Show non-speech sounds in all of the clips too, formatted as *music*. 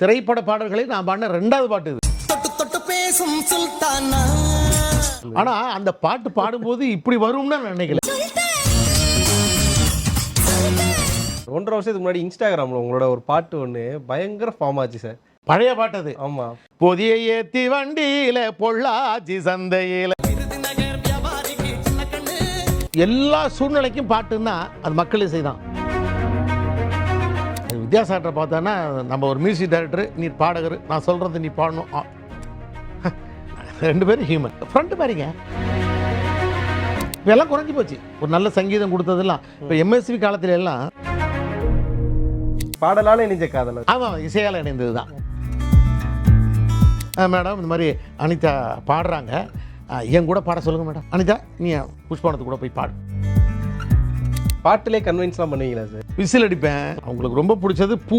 திரைப்பட பாடல்களை நான் பாடின ரெண்டாவது பாட்டு இது. தொட்டு தொட்டு பேசும் சுல்தானா? ஆனா அந்த பாட்டு பாடும்போது இப்படி வரும்னு நான் நினைக்கல. ஒன்றரை வருஷத்துக்கு முன்னாடி இன்ஸ்டாகிராமில் உங்களோட ஒரு பாட்டு ஒன்று பயங்கர ஃபார்ம் ஆச்சு சார் பழைய பாட்டு அது ஆமாம் புதிய ஏத்தி வண்டியில பொள்ளாச்சி சந்தையில. விருதுநகர் வியாபாரிக்கு சின்ன கண்ணு. எல்லா சூழ்நிலைக்கும் பாட்டுன்னா அது மக்கள் இசை தான் வித்யாசாகரை பார்த்தோன்னா நம்ம ஒரு மியூசிக் டைரக்டர் நீ பாடகர் நான் சொல்கிறது நீ பாடணும். ரெண்டு பேரும் ஹியூமன் ஃப்ரண்ட் பாருங்க. இப்பெல்லாம் குறைஞ்சி போச்சு. ஒரு நல்ல சங்கீதம் கொடுத்ததெல்லாம். இப்போ எம்எஸ்வி காலத்துல எல்லாம் பாடலால இணைஞ்ச காதலர். ஆமாம் இசையால் இணைந்தது தான் மேடம் இந்த மாதிரி அனிதா பாடுறாங்க. என் கூட பாட சொல்லுங்கள் மேடம். அனிதா நீ புஷ்பவனத்துக்கு கூட போய் பாடு. பாட்டிலே கன்வின்ஸ்லாம் பண்ணுவீங்களா சார் விசில் அடிப்பேன். அவங்களுக்கு ரொம்ப பிடிச்சது பூ.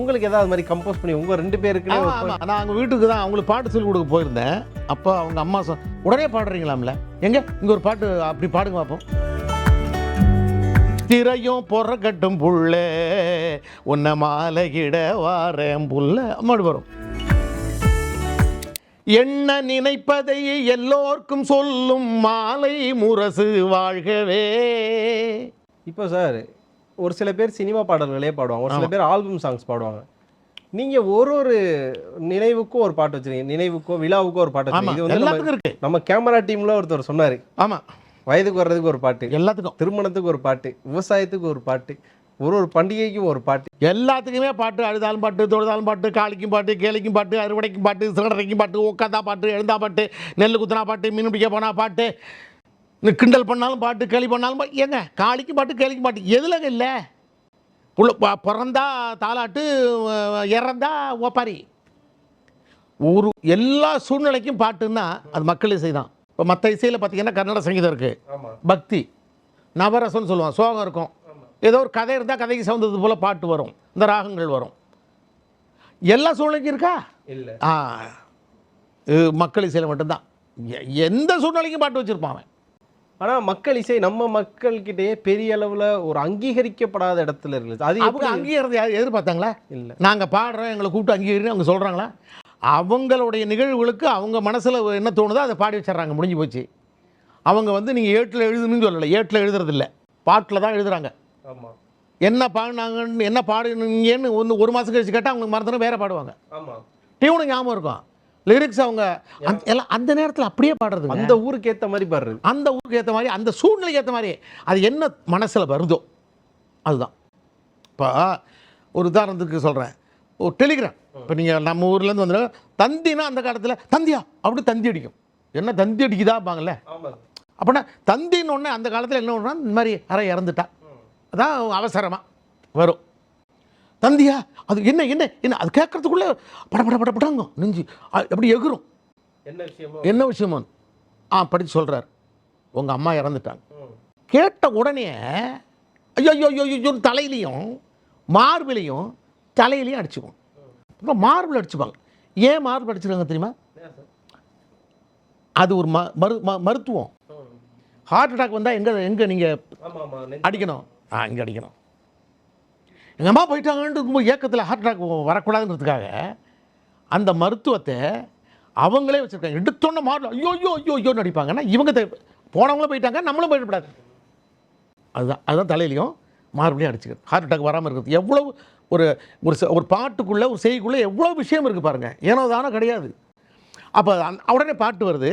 உங்களுக்கு ஏதாவது மாதிரி கம்போஸ் பண்ணி உங்க ரெண்டு ஆமா. நான் அவங்க வீட்டுக்கு தான் அவங்களுக்கு பாட்டு சொல்லி கொடுக்க போயிருந்தேன். அப்போ அவங்க அம்மா சொ உடனே பாடுறீங்களாம்ல? எங்க? இங்க ஒரு பாட்டு அப்படி பாடுங்க பார்ப்போம் திரையும் பொறக்கட்டும் புள்ள உன்னை மாலையிட வாரேன் புள்ள. அம்மாடி வரும் என்ன நினைப்பதை எல்லோர்க்கும் சொல்லும் மாலை முரசு வாழ்கவே. இப்போ சார் ஒரு சில பேர் சினிமா பாடல்களே பாடுவாங்க. ஒரு சில பேர் ஆல்பம் சாங்ஸ் பாடுவாங்க. நீங்க ஒரு ஒரு நினைவுக்கும் ஒரு பாட்டு வச்சிருக்கீங்க. நினைவுக்கும் விழாவுக்கும் ஒரு பாட்டு வச்சிருக்கீங்க. இருக்கு. நம்ம கேமரா டீம்ல ஒருத்தர் சொன்னாரு. ஆமா. வயதுக்கு வர்றதுக்கு ஒரு பாட்டு. எல்லாத்துக்கும். திருமணத்துக்கு ஒரு பாட்டு. விவசாயத்துக்கு ஒரு பாட்டு. ஒரு ஒரு பண்டிகைக்கும் ஒரு பாட்டு. எல்லாத்துக்குமே பாட்டு அழுதாலும் பாட்டு தொழுதாலும் பாட்டு காளிக்கும் பாட்டு கேளிக்கும் பாட்டு அறுவடைக்கும் பாட்டு சிலரைக்கும் பாட்டு உட்காந்தா பாட்டு எழுந்தா பாட்டு நெல் குத்துனா பாட்டு மீன் பிடிக்க போனா பாட்டு கிண்டல் பண்ணாலும் பாட்டு கேலி பண்ணாலும் பாட்டு ஏங்க காளிக்கும் பாட்டு கேளிக்கும் பாட்டு எதுலங்க இல்லை? புள்ள ப- பிறந்தா தாலாட்டு இறந்தா ஒப்பாரி ஒரு எல்லா சூழ்நிலைக்கும் பாட்டுன்னா அது மக்கள் இசை தான். இப்போ மற்ற இசையில் பார்த்தீங்கன்னா கன்னட சங்கீதம் இருக்குது பக்தி நவரசம்னு சொல்லுவான் சோகம் இருக்கும். ஏதோ ஒரு கதை இருந்தால் கதைக்கு சவுந்தது போல் பாட்டு வரும். இந்த ராகங்கள் வரும். எல்லா சூழ்நிலைக்கும் இருக்கா? இல்ல. ஆ. மக்கள் இசையில் மட்டும்தான். எ- எந்த சூழ்நிலைக்கும் பாட்டு வச்சுருப்பான் அவன். ஆனா மக்கள் இசை நம்ம மக்கள்கிட்டயே பெரிய அளவுல ஒரு அங்கீகரிக்கப்படாத இடத்துல இருக்கு அது அவங்க அங்கீகாரத்தை யார் எதிர்பார்த்தாங்களா? இல்ல. நாங்கள் பாடுறோம் எங்களை கூப்பிட்டு அங்கீகரின்னு அவங்க சொல்கிறாங்களா அவங்களுடைய நிகழ்வுகளுக்கு அவங்க மனசில் என்ன தோணுதோ அதை பாடி வச்சிடுறாங்க. முடிஞ்சு போச்சு. அவங்க வந்து நீங்கள் ஏட்டில் எழுதுன்னு சொல்லலை. ஏட்டில் எழுதுறதில்ல. பாட்டில் தான் எழுதுறாங்க. ஆமா என்ன பாடினாங்கன்னு என்ன பாடுனீங்கன்னு ஒன்று ஒரு மாதம் கழிச்சு கேட்டால் அவங்களுக்கு மறந்துடும் வேற பாடுவாங்க. டியூனு ஞாபகம் இருக்கும். லிரிக்ஸ் அவங்க அந்த- எல்லாம் அந்த நேரத்தில் அப்படியே பாடுறதுங்க. அந்த ஊருக்கு ஏத்த மாதிரி பாடுறது. அந்த ஊருக்கு ஏற்ற மாதிரி அந்த சூழ்நிலைக்கு ஏற்ற மாதிரி. அது என்ன மனசில் வருதோ அதுதான். இப்போ ஒரு உதாரணத்துக்கு சொல்கிறேன் ஒரு டெலிகிராம். இப்போ நீங்கள் நம்ம ஊர்லேருந்து வந்து தந்தினா அந்த காலத்தில் தந்தியா அப்படி தந்தி அடிக்கும். என்ன தந்தி அடிக்குதாப்பாங்கல்ல ஆமா. அப்படின்னா தந்தின்னு ஒன்று அந்த காலத்தில் என்ன பண்ணுறா இந்த மாதிரி அறை இறந்துட்டா. அதான் அவசரமாக வரும். தந்தியா அது என்ன என்ன என்ன அது கேட்கறதுக்குள்ளே பட பட பட படங்கும். நெஞ்சு அப்படி எகுரும். என்ன விஷயமோ? என்ன விஷயமோ? ஆ படித்து சொல்கிறார் உங்கள் அம்மா இறந்துட்டாங்க. கேட்ட உடனே ஐயோ ஐயோ ஐயோ தலையிலையும் மார்பிலையும் தலையிலையும் அடிச்சுக்கும். அப்புறம் மார்பிள் அடிச்சுப்பாங்க. ஏன் மார்பிள் அடிச்சிருக்காங்க தெரியுமா? அது ஒரு ம மரு மருத்துவம். ஹார்ட் அட்டாக் வந்தால் எங்கே எங்கே நீங்கள் அடிக்கணும்? ஆ இங்கே அடிக்கணும். எங்கள் அம்மா போயிட்டாங்கன்னு ரொம்ப ஏக்கத்தில் ஹார்ட் அட்டாக் வரக்கூடாதுன்றதுக்காக அந்த மருத்துவத்தை அவங்களே வச்சுருக்காங்க. எடுத்தோன்னே மாடல் ஐயோ ஐயோ ஐயோ ஐயோன்னு நடிப்பாங்கன்னா இவங்க தே- போனவங்களும் போயிட்டாங்க நம்மளும் போயிடக்கூடாது அதுதான் அதுதான் தலையிலையும் மறுபடியும் அடிச்சுக்கிறது ஹார்ட் அட்டாக் வராமல் இருக்கிறது. எவ்வளோ ஒரு ஒரு ச- ஒரு பாட்டுக்குள்ளே ஒரு செய்திக்குள்ளே எவ்வளோ விஷயம் இருக்குது பாருங்கள் ஏனோ தானோ கிடையாது. அப்போ அந் உடனே பாட்டு வருது.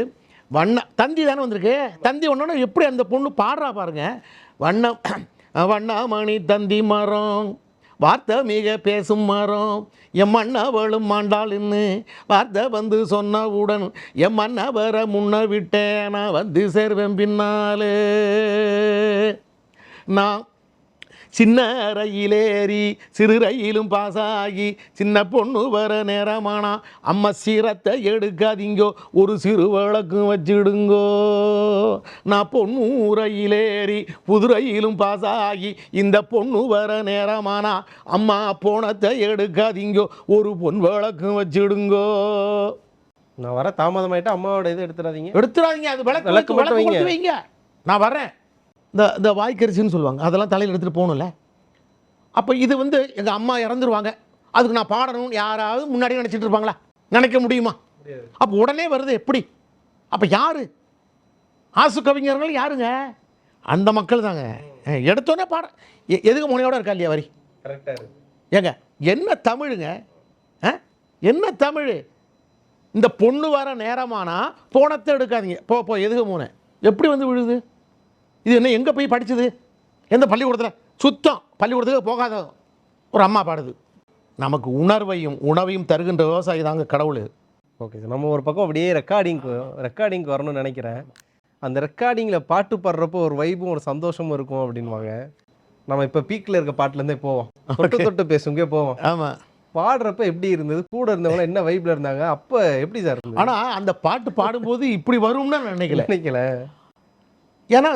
வண்ண தந்தி தானே வந்திருக்கு. தந்தி ஒன்றுன்னா எப்படி அந்த பொண்ணு பாடுறா பாருங்கள் வண்ணம் வண்ணாமணி தந்தி மரம் வார்த்தை மிக பேசும் மரம். எம் மன்னவளும் மாண்டாள்னு வார்த்தை வந்து சொன்னவுடன் எம் மன்னவரை முன்ன விட்டேன் நான் வந்து சேர்வேன் பின்னாலே. நான் சின்ன ரயிலேறி சிறு ரயிலும் பாசாகி சின்ன பொண்ணு வர நேரமானா அம்மா சீரத்தை எடுக்காதீங்கோ ஒரு சிறு விளக்கும் வச்சிடுங்கோ. நான் பொண்ணு ரயிலேறி புது ரயிலும் பாசாகி இந்த பொண்ணு வர நேரமானா அம்மா போனத்தை எடுக்காதீங்கோ ஒரு பொன் விளக்கும் வச்சிடுங்கோ. நான் வர தாமதமாயிட்டா அம்மாவோட இது எடுத்துறாதீங்க எடுத்துடாதீங்க அது விளக்கு விளக்கு வைங்க. வைங்க. நான் வரேன் இந்த இந்த வாய்க்கரிசின்னு சொல்லுவாங்க. அதெல்லாம் தலையில் எடுத்துகிட்டு போகணும்ல. அப்போ இது வந்து எங்கள் அம்மா இறந்துருவாங்க. அதுக்கு நான் பாடணும்னு யாராவது முன்னாடி நினச்சிட்டு இருப்பாங்களா? நினைக்க முடியுமா? அப்போ உடனே வருது எப்படி? அப்போ யாரு? ஆசு கவிஞர்கள் யாருங்க? அந்த மக்கள் தாங்க. எடுத்தோன்னே பாட எதுக்கு முனையோட இருக்கா இல்லையா வரி? கரெக்டாக ஏங்க என்ன தமிழுங்க? ஆ? என்ன தமிழ்? இந்த பொண்ணு வர நேரமானா போனத்தை எடுக்காதீங்க. போ போ எதுக்கு மூணு? எப்படி வந்து விழுது? இது என்ன எங்கே போய் படிச்சது? எந்த பள்ளிக்கூடத்தில்? சுத்தம். பள்ளிக்கூடத்துக்கு போகாத ஒரு அம்மா பாடுது நமக்கு உணர்வையும் உணவையும் தருகின்ற விவசாயி தாங்க கடவுள். ஓகே சார் நம்ம ஒரு பக்கம் அப்படியே ரெக்கார்டிங்க்கு ரெக்கார்டிங்க்கு வரணும்னு நினைக்கிறேன். அந்த ரெக்கார்டிங்கில் பாட்டு பாடுறப்போ ஒரு வைபும் ஒரு சந்தோஷமும் இருக்கும் அப்படின்வாங்க நம்ம இப்போ பீக்கில் இருக்க பாட்டுலேருந்தே போவோம். தொட்டு தொட்டு பேசுங்கே போவோம். ஆமாம் பாடுறப்ப எப்படி இருந்தது? கூட இருந்தவங்க என்ன வைப்ல இருந்தாங்க? அப்போ எப்படி சார் ஆனால் அந்த பாட்டு பாடும்போது இப்படி வரும்னு நான் நினைக்கல. நினைக்கல. ஏன்னா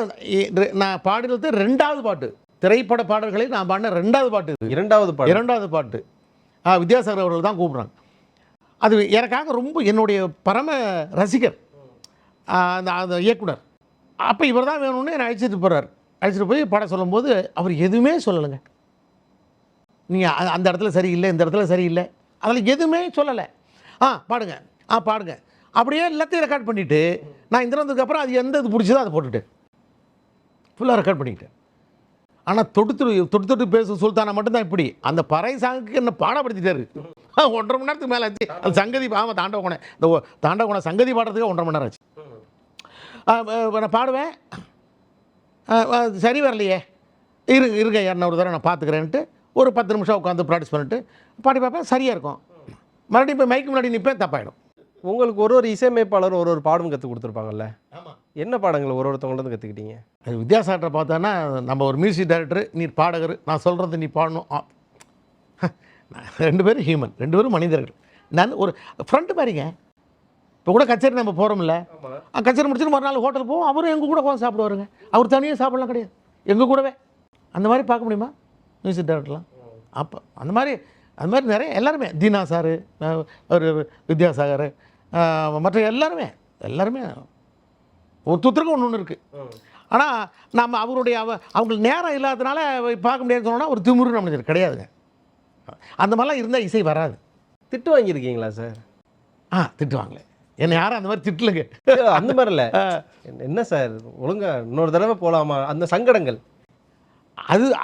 நான் பாடுறது ரெண்டாவது பாட்டு. திரைப்பட பாடல்களை நான் பாடின ரெண்டாவது பாட்டு இது. இரண்டாவது பாட்டு. இரண்டாவது பாட்டு. ஆ, வித்யாசாகர் அவர்கள் தான் கூப்பிட்றாங்க. அது எனக்காக ரொம்ப என்னுடைய பரம ரசிகர். அந்த அந்த இயக்குனர். அப்போ இவர் தான் வேணும்னு என்னை அழைச்சிட்டு போகிறார் அழைச்சிட்டு போய் படம் சொல்லும்போது அவர் எதுவுமே சொல்லலைங்க. நீங்கள் அந்த இடத்துல சரியில்லை இந்த இடத்துல சரியில்லை. அதில் எதுவுமே சொல்லலை. ஆ பாடுங்க. ஆ பாடுங்க. அப்படியே எல்லாத்தையும் ரெக்கார்ட் பண்ணிவிட்டு நான் இந்த வந்ததுக்கப்புறம் அது எந்த இது பிடிச்சதோ அதை போட்டுட்டேன் ஃபுல்லாக ரெக்கார்ட் பண்ணிக்கிட்டேன். ஆனால் தொட்டு தொட்டு தொட்டு பேசும் சுல்தானா மட்டும்தான் இப்படி. அந்த பறை சாங்குக்கு என்ன பாடப்படுத்திட்டாரு? *laughs* ஒன்றரை மணி நேரத்துக்கு மேலே ஆச்சு. அது சங்கதி ஆமாம் தாண்டவகோணை இந்த ஒ- தாண்டவகோணை சங்கதி பாடுறதுக்கு ஒன்றரை மணி நேரம் ஆச்சு. நான் பாடுவேன். சரி வரலையே. இரு இருங்க இரநூறு தடவை நான் பார்த்துக்கிறேன்ட்டு ஒரு பத்து நிமிஷம் உட்காந்து ப்ராக்டிஸ் பண்ணிட்டு பாடி பார்ப்பேன். சரியாக இருக்கும். மறுபடியும் இப்போ மைக்கு முன்னாடி நிற்பேன் தப்பாயிடும். உங்களுக்கு ஒரு ஒரு இசையமைப்பாளர் ஒரு ஒரு பாடம் கற்றுக் கொடுத்துருப்பாங்கல்ல? ஆமாம் என்ன பாடங்கள் ஒரு ஒருத்தவங்கள்ட்ட கற்றுக்கிட்டீங்க அது வித்யாசாகரை பார்த்தோன்னா நம்ம ஒரு மியூசிக் டைரக்டர் நீ பாடகர் நான் சொல்கிறது நீ பாடணும். ரெண்டு பேரும் ஹியூமன் ரெண்டு பேரும் மனிதர்கள். நான் ஒரு ஃப்ரெண்டு பாருங்க. இப்போ கூட கச்சேரி நம்ம போகிறோம்ல கச்சேரி முடிச்சுட்டு மறுநாள் ஹோட்டல் போவோம். அவரும் எங்கள் கூட உட்காந்து சாப்பிடுவாருங்க. அவர் தனியாக சாப்பிடலாம் கிடையாது. எங்கள் கூடவே. அந்த மாதிரி பார்க்க முடியுமா? மியூசிக் டைரக்டர்லாம். அப்போ அந்த மாதிரி அந்த மாதிரி நிறைய எல்லாருமே. தீனா சார் ஒரு வித்யாசாகர் மற்ற எல்லாருமே எல்லாருமே ஒருத்தருக்கும் ஒன்று ஒன்று இருக்குது ஆனால் நம்ம அவருடைய அவ அவங்களுக்கு நேரம் இல்லாதனால பார்க்க முடியாதுன்னு சொன்னோன்னா ஒரு திமுரு நம்மளுக்கு கிடையாதுங்க. அந்த மாதிரிலாம் இருந்தால் இசை வராது. திட்டு வாங்கியிருக்கீங்களா சார்? ஆ திட்டுவாங்களே என்னை யாரும் அந்த மாதிரி திட்டலுங்க. அந்த மாதிரி இல்லை. என்ன சார் ஒழுங்கா இன்னொரு தடவை போலாமா? அந்த சங்கடங்கள். அது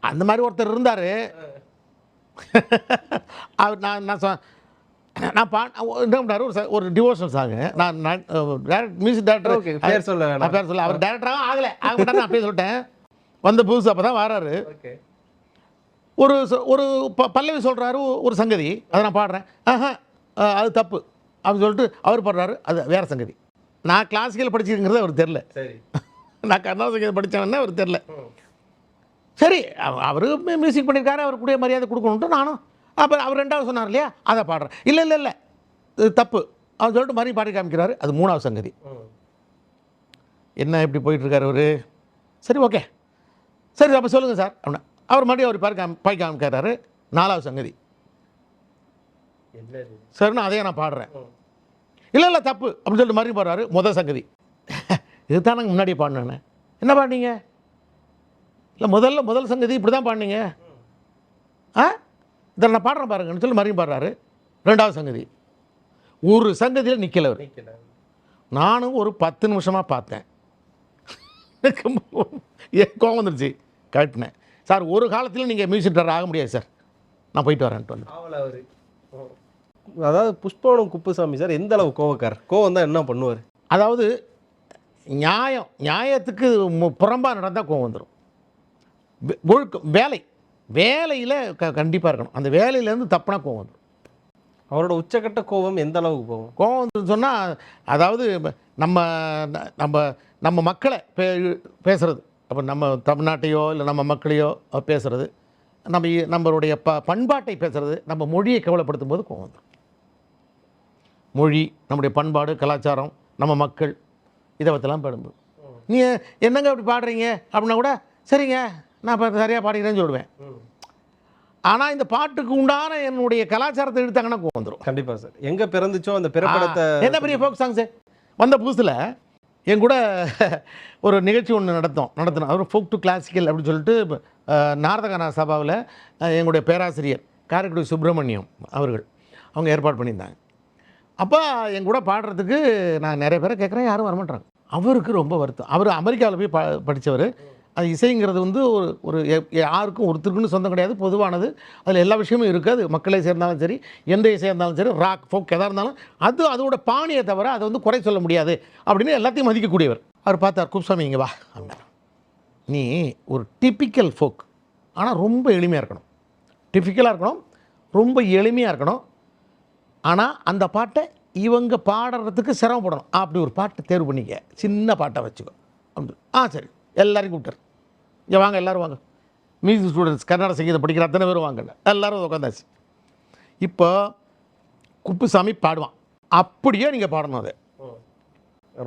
அந்த மாதிரி ஒருத்தர் இருந்தார். அவர் நான் நான் சொ- நான் பா என்ன பண்ணாரு ஒரு ஒரு டிவோஷனல் சாங்கு நான் டேரக்ட் மியூசிக் டேரக்டர் பேர் சொல்ல வேணாம். பேர் சொல்ல அவர் டேரக்டராக ஆகலை. ஆக மாட்டார் நான் அப்படியே சொல்லிட்டேன். வந்த புதுசு அப்போ தான் வராரு ஒரு சொ- ஒரு ப பல்லவி சொல்கிறாரு ஒரு சங்கதி. அதை நான் பாடுறேன். ஆஹா அது தப்பு. அப்படின்னு சொல்லிட்டு அவர் பாடுறாரு. அது வேறு சங்கதி. நான் கிளாசிக்கல் படிச்சிருக்கிறது அவருக்கு தெரில சரி. *laughs* நான் கர்நாடக சங்கீதம் படித்தவனே அவருக்கு தெரில சரி அவ- அவரு மியூசிக் பண்ணியிருக்காரு கூடிய மரியாதை கொடுக்கணுன்ட்டு நானும் அப்புறம் அவர் ரெண்டாவது சொன்னார் இல்லையா? அதை பாடுறேன். இல்லை இல்லை இல்லை. இது தப்பு. அவன் சொல்லிட்டு மறுபடியும் பாடி காமிக்கிறாரு. அது மூணாவது சங்கதி. என்ன இப்படி போயிட்டுருக்காரு அவரு? சரி ஓகே. சரி அப்போ சொல்லுங்கள் சார். அப்படின்னா அவர் மறுபடியும் அவர் பாடி காமி பாடி காமிக்கிறாரு. நாலாவது சங்கதி. சரிண்ணா அதையே நான் பாடுறேன். இல்லை இல்லை தப்பு. அப்படின்னு சொல்லிட்டு மறுபடியும் பாடுறாரு முதல் சங்கதி. இதுதான் நாங்கள் முன்னாடியே பாடினேன் என்ன பாடினீங்க? இல்லை முதல்ல முதல் சங்கதி இப்படி தான் பாடினீங்க. ஆ? இதில் நான் பாடுறேன் பாருங்கன்னு சொல்லி மறுபடியும் பாடுறாரு. ரெண்டாவது சங்கதி. ஒரு சங்கதியில் நிற்கல அவர் நானும் ஒரு பத்து நிமிஷமாக பார்த்தேன். *laughs* கோவம் வந்துருச்சு. கட்டினேன் சார் ஒரு காலத்தில் நீங்கள் மியூசிக் டேரக்டர் ஆக முடியாது சார். நான் போயிட்டு வரேன்ட்டு வந்து அதாவது புஷ்பவனம் குப்புசாமி சார் எந்த அளவு கோவக்கார் கோவம் தான் என்ன பண்ணுவார்? அதாவது நியாயம் நியாயத்துக்கு மு- புறம்பா நடந்தால் கோவம் வந்துடும் ஒழுக்கம் வேலை. வேலையில் க கண்டிப்பாக இருக்கணும். அந்த வேலையிலேருந்து தப்புனா கோவம் வந்துடும் அவரோட உச்சக்கட்ட கோவம் எந்த அளவுக்கு போகும்? கோவம் வந்து சொன்னால் அதாவது நம்ம நம்ம நம்ம மக்களை பே பேசுகிறது அப்போ நம்ம தமிழ்நாட்டையோ இல்லை நம்ம மக்களையோ பேசுகிறது நம்ம நம்மளுடைய ப பண்பாட்டை பேசுகிறது நம்ம மொழியை கவலைப்படுத்தும் போது கோவம் வந்துடும் மொழி நம்முடைய பண்பாடு கலாச்சாரம் நம்ம மக்கள் இதை பற்றிலாம் பாடும்போது நீ என்னங்க அப்படி பாடுறீங்க? அப்படின்னா கூட சரிங்க. நான் இப்போ சரியாக பாடிக்கிறேன்னு சொல்லுவேன். ஆனால் இந்த பாட்டுக்கு உண்டான என்னுடைய கலாச்சாரத்தை எடுத்தாங்கன்னா கோவம் வந்துடும் கண்டிப்பா சார். எங்க பிறந்துச்சோ அந்த பிறப்படத்தை என்ன பெரிய ஃபோக் சாங்ஸு வந்த புதுசில் என் கூட *laughs* ஒரு நிகழ்ச்சி ஒன்று நடத்தோம். நடத்தினோம். அவர் ஃபோக் டு கிளாசிக்கல் அப்படின்னு சொல்லிட்டு நாரதகான சபாவில் எங்களுடைய பேராசிரியர் காரைக்குடி சுப்பிரமணியம் அவர்கள் அவங்க ஏற்பாடு பண்ணியிருந்தாங்க. அப்போ என் கூட பாடுறதுக்கு நான் நிறைய பேரை கேட்குறேன் யாரும் வரமாட்டாங்க. அவருக்கு ரொம்ப வருத்தம். அவர் அமெரிக்காவில் போய் ப படித்தவர் அது இசைங்கிறது வந்து ஒரு ஒரு யாருக்கும் ஒருத்தருக்குன்னு சொந்தம் கிடையாது பொதுவானது. அதில் எல்லா விஷயமும் இருக்காது. மக்களை சேர்ந்தாலும் சரி எந்த இசையாக இருந்தாலும் சரி ராக் ஃபோக் எதாக இருந்தாலும் அது அதோட பாணியை தவிர அதை வந்து குறை சொல்ல முடியாது அப்படின்னு எல்லாத்தையும் மதிக்கக்கூடியவர். அவர் பார்த்தார் குப்சாமி இங்கே வா. அப்படின்னார் நீ ஒரு டிப்பிக்கல் ஃபோக் ஆனால் ரொம்ப எளிமையாக இருக்கணும். டிப்பிக்கலாக இருக்கணும் ரொம்ப எளிமையாக இருக்கணும். ஆனால் அந்த பாட்டை இவங்க பாடுறதுக்கு சிரமப்படணும். அப்படி ஒரு பாட்டை தேர்வு பண்ணிக்க. சின்ன பாட்டை வச்சுக்கோ. அப்படி ஆ சரி. எல்லாரையும் கூப்பிட்டுரு. இங்கே வாங்க எல்லோரும் வாங்க. மியூசிக் ஸ்டூடெண்ட்ஸ் கர்நாடக சங்கீதம் படிக்கிற அத்தனை பேரும் வாங்கல எல்லாரும் உட்காந்தாச்சு இப்போ குப்புசாமி பாடுவான். அப்படியே நீங்கள் பாடணும் அதை.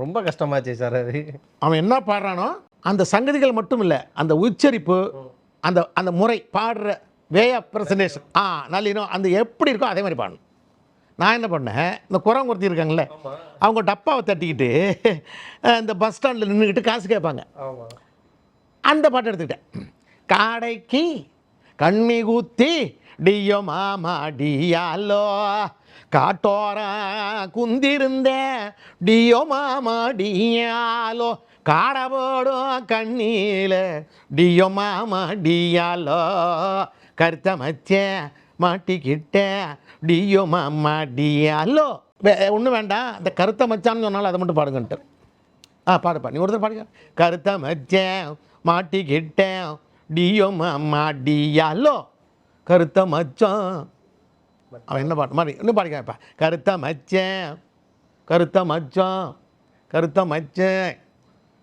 ரொம்ப கஷ்டமாச்சே சார் அது. அவன் என்ன பாடுறானோ அந்த சங்கதிகள் மட்டும் இல்லை அந்த உச்சரிப்பு அந்த அந்த முறை பாடுற வே ஆஃப் ப்ரெசன்டேஷன் ஆ நல்லினம் அந்த எப்படி இருக்கோ அதே மாதிரி பாடணும். நான் என்ன பண்ணேன் இந்த குரங்குறுத்தி இருக்காங்கல்ல அவங்க டப்பாவை தட்டிக்கிட்டு இந்த பஸ் ஸ்டாண்டில் நின்றுக்கிட்டு காசு கேட்பாங்க. அந்த பாட்டு எடுத்துக்கிட்டேன். காடைக்கு கண்மி குத்தி டியோ மாமா டியாலோ காட்டோரா குந்திருந்த டியோ மாமா டியாலோ காடை போடும் கண்ணியில டியோ மாமா டியாலோ கருத்த மச்சேன் மாட்டிக்கிட்ட டியோ மாமா டியாலோ. வே ஒன்றும் வேண்டாம். இந்த கருத்த மச்சான்னு சொன்னாலும் அதை மட்டும் பாடுங்கன்ட்டு. ஆ பாடுப்பா. நீ ஒருத்தர் பாடுங்க. கருத்த மச்சேன் மாட்டிக்கிட்டேன். டியோ மாமா டியாலோ கருத்த மச்சான். அவன் என்ன பாட்டு? மாதிரி இன்னும் பாடிக்காப்பா கருத்த மச்சேன். கருத்த மச்சான். கருத்த மச்சேன்.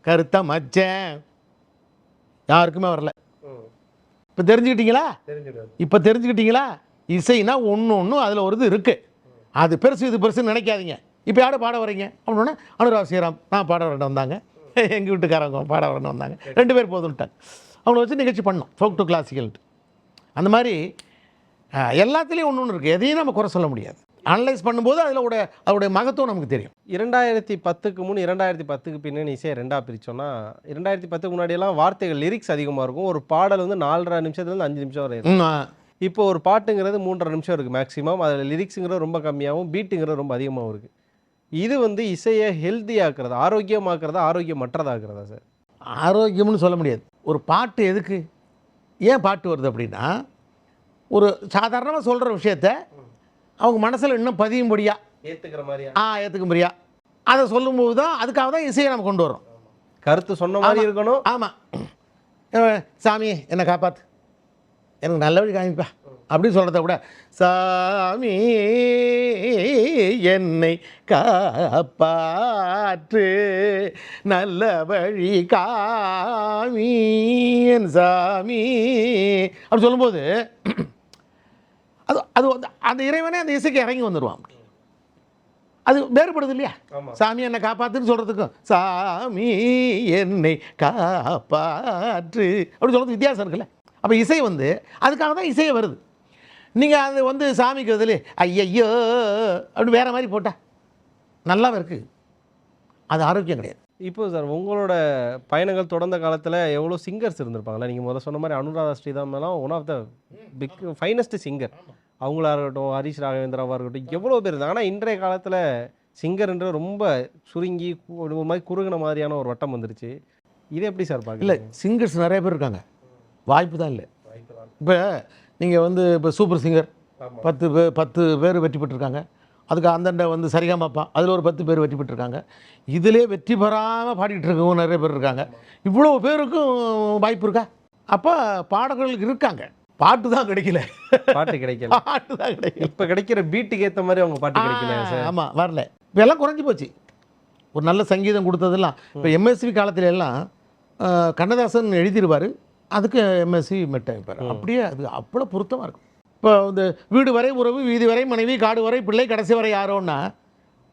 கருத்த மச்சேன். யாருக்குமே வரல. இப்போ தெரிஞ்சுக்கிட்டீங்களா? இப்போ தெரிஞ்சுக்கிட்டீங்களா? இசைனா ஒன்று ஒன்று அதில் ஒரு இது இருக்குது அது பெருசு இது பெருசுன்னு நினைக்காதீங்க. இப்போ யாரும் பாட வரீங்க? அப்படின்னா அனுராவ் ஸ்ரீராம். நான் பாட வரேன் வந்தாங்க. எங்கள் வீட்டுக்காரங்க பாட வரேன் வந்தாங்க. ரெண்டு பேர் போதும்ட்டாங்க அவங்கள வச்சு நிகழ்ச்சி பண்ணோம். ஃபோக் டு கிளாசிக்கல்ட்டு அந்த மாதிரி எல்லாத்துலேயும் ஒன்று ஒன்று இருக்குது எதையும் நம்ம குறை சொல்ல முடியாது. அனலைஸ் பண்ணும்போது அதில் உடைய அதோடைய மகத்துவம் நமக்கு தெரியும். இரண்டாயிரத்தி பத்துக்கு முன் இரண்டாயிரத்தி பத்துக்கு பின்னணி இசையை ரெண்டாக பிரிச்சோன்னா இரண்டாயிரத்தி பத்துக்கு முன்னாடியெல்லாம் வார்த்தைகள் லிரிக்ஸ் அதிகமாக இருக்கும். ஒரு பாடல் வந்து நாலரை நிமிஷத்துலேருந்து அஞ்சு நிமிஷம் வரை இருக்கும். ம், ஆ. இப்போ ஒரு பாட்டுங்கிறது மூன்றரை நிமிஷம் இருக்குது மேக்ஸிமம் அதில் லிரிக்ஸுங்கிறது ரொம்ப கம்மியாகவும் பீட்டுங்கிறது ரொம்ப அதிகமாகவும் இருக்குது இது வந்து இசையை ஹெல்த்தி ஆக்குறதா ஆரோக்கியமாக்குறதா ஆரோக்கியமற்றதாக்குறதா சார்? ஆரோக்கியம்னு சொல்ல முடியாது. ஒரு பாட்டு எதுக்கு? ஏன் பாட்டு வருது அப்படின்னா ஒரு சாதாரணமாக சொல்கிற விஷயத்த அவங்க மனசில் இன்னும் பதியும்படியா ஏற்றுக்கிற மாதிரியா? ஆ ஏற்றுக்கும்படியா அதை சொல்லும்போது தான் அதுக்காக தான் இசையை நம்ம கொண்டு வரோம் கருத்து சொன்ன மாதிரி இருக்கணும். ஆமாம் *clears throat* சாமி என்னை காப்பாத்து. எனக்கு நல்ல வழி காமிப்பா. அப்படின்னு சொல்கிறத விட சாமி என்னை காப்பாற்று. நல்ல வழி காமி என் சாமி. அப்படி சொல்லும்போது அது அது வந்து அந்த இறைவனே அந்த இசைக்கு இறங்கி வந்துடுவான் அது வேறுபடுது இல்லையா. சாமி என்னை காப்பாத்துன்னு சொல்கிறதுக்கும் சாமி என்னை காப்பாற்று. அப்படி சொல்கிறது வித்தியாசம் இருக்குல்ல. அப்போ இசை வந்து அதுக்காக தான் இசையே வருது. நீங்கள் அது வந்து சாமிக்கு பதில் ஐயையோ அப்படின்னு வேறு மாதிரி போட்டா நல்லாவே இருக்குது அது ஆரோக்கியம் கிடையாது. இப்போ சார் உங்களோட பயணங்கள் தொடர்ந்த காலத்தில் எவ்வளோ சிங்கர்ஸ் இருந்திருப்பாங்களா நீங்கள் முதல்ல சொன்ன மாதிரி அனுராதா ஸ்ரீதாம் எல்லாம் one of the big finest singer அவங்களா இருக்கட்டும் ஹரிஷ் ராகவேந்திராவாக இருக்கட்டும் எவ்வளோ பேர் இருந்தாங்க. ஆனால் இன்றைய காலத்தில் சிங்கர்ன்ற ரொம்ப சுருங்கி ஒரு மாதிரி குறுகின மாதிரியான ஒரு வட்டம் வந்துருச்சு. இது எப்படி சார் பார்க்கல இல்லை சிங்கர்ஸ் நிறைய பேர் இருக்காங்க. வாய்ப்பு தான் இல்லை. இப்போ நீங்கள் வந்து இப்போ சூப்பர் சிங்கர். பத்து பேர் பத்து பேர் வெற்றி பெற்றிருக்காங்க. அதுக்கு அந்தண்ட வந்து சரிகமாப்பா அதில் ஒரு பத்து பேர் வெற்றி பெற்றிருக்காங்க. இதிலே வெற்றி பெறாமல் பாடிட்டு இருக்கவங்க நிறைய பேர் இருக்காங்க. இவ்வளோ பேருக்கும் வாய்ப்பு இருக்கா? அப்போ பாடகர்களுக்கு இருக்காங்க. பாட்டு தான் கிடைக்கல. பாட்டு கிடைக்கல. பாட்டு தான் கிடைக்கல. இப்போ கிடைக்கிற பீட்டுக்கு ஏற்ற மாதிரி அவங்க பாட்டு கிடைக்கல ஆமாம் வரல. இப்போ எல்லாம் குறைஞ்சி போச்சு. ஒரு நல்ல சங்கீதம் கொடுத்ததெல்லாம். இப்போ எம்எஸ்வி காலத்துல எல்லாம் கண்ணதாசன் எழுதிடுவார் அதுக்கு எம்எஸ்சி மெட்ட வைப்பார் அப்படியே அது அவ்வளோ பொருத்தமாக இருக்கும். இப்போ இந்த வீடு வரை உறவு வீதி வரை மனைவி காடு வரை பிள்ளை கடைசி வரை யாரோன்னா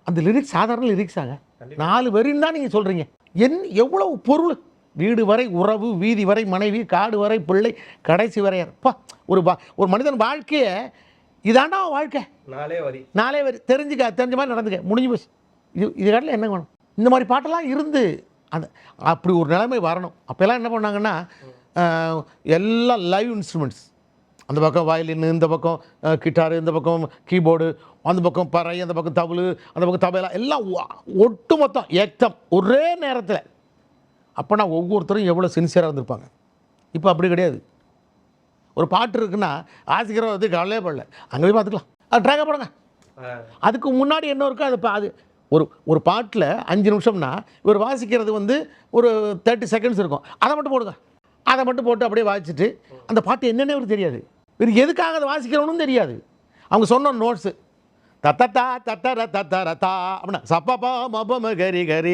அந்த லிரிக்ஸ் சாதாரண லிரிக்ஸ் ஆங்க. நாலு வரின்னு தான் நீங்கள் சொல்கிறீங்க என் எவ்வளவு பொருள்? வீடு வரை உறவு வீதி வரை மனைவி காடு வரை பிள்ளை கடைசி வரை அப்பா ஒரு வா- ஒரு மனிதன் வாழ்க்கையை இதாண்டா வாழ்க்கை. நாளே வரி. நாளே வரி. தெரிஞ்சுக்க தெரிஞ்ச மாதிரி நடந்துக்க. முடிஞ்சு போச்சு. இது இது காட்டில் என்ன வேணும்? இந்த மாதிரி பாட்டெல்லாம் இருந்து அந்த அப்படி ஒரு நிலைமை வரணும். அப்போல்லாம் என்ன பண்ணாங்கன்னா எல்லாம் லைவ் இன்ஸ்ட்ருமெண்ட்ஸ் அந்த பக்கம் வயலின் இந்த பக்கம் கிட்டாரு இந்த பக்கம் கீபோர்டு அந்த பக்கம் பறை அந்த பக்கம் தவுளு அந்த பக்கம் தபேலா எல்லாம் ஒட்டு மொத்தம் ஏக்தம் ஒரே நேரத்தில். அப்போனா ஒவ்வொருத்தரும் எவ்வளோ சின்சியராக இருந்திருப்பாங்க. இப்போ அப்படி கிடையாது. ஒரு பாட்டு இருக்குன்னா ஆசிரியர் வந்து கவலையே படல. அங்கே போய் பார்த்துக்கலாம் அது ட்ராக போடுங்க. அதுக்கு முன்னாடி என்ன இருக்கோ அது பா- அது ஒரு ஒரு பாட்டில் அஞ்சு நிமிஷம்னா இவர் வாசிக்கிறது வந்து ஒரு தேர்ட்டி செகண்ட்ஸ் இருக்கும். அதை மட்டும் போடுங்க. அதை மட்டும் போட்டு அப்படியே வாசிச்சுட்டு அந்த பாட்டு என்னென்ன இவருக்கு தெரியாது. இவர் எதுக்காக அதை வாசிக்கிறவனும் தெரியாது. அவங்க சொன்ன நோட்ஸு தத்தத்தா தத்தர தத்தர தா அப்படின்னா சப்பப்பா மபம கரி கரி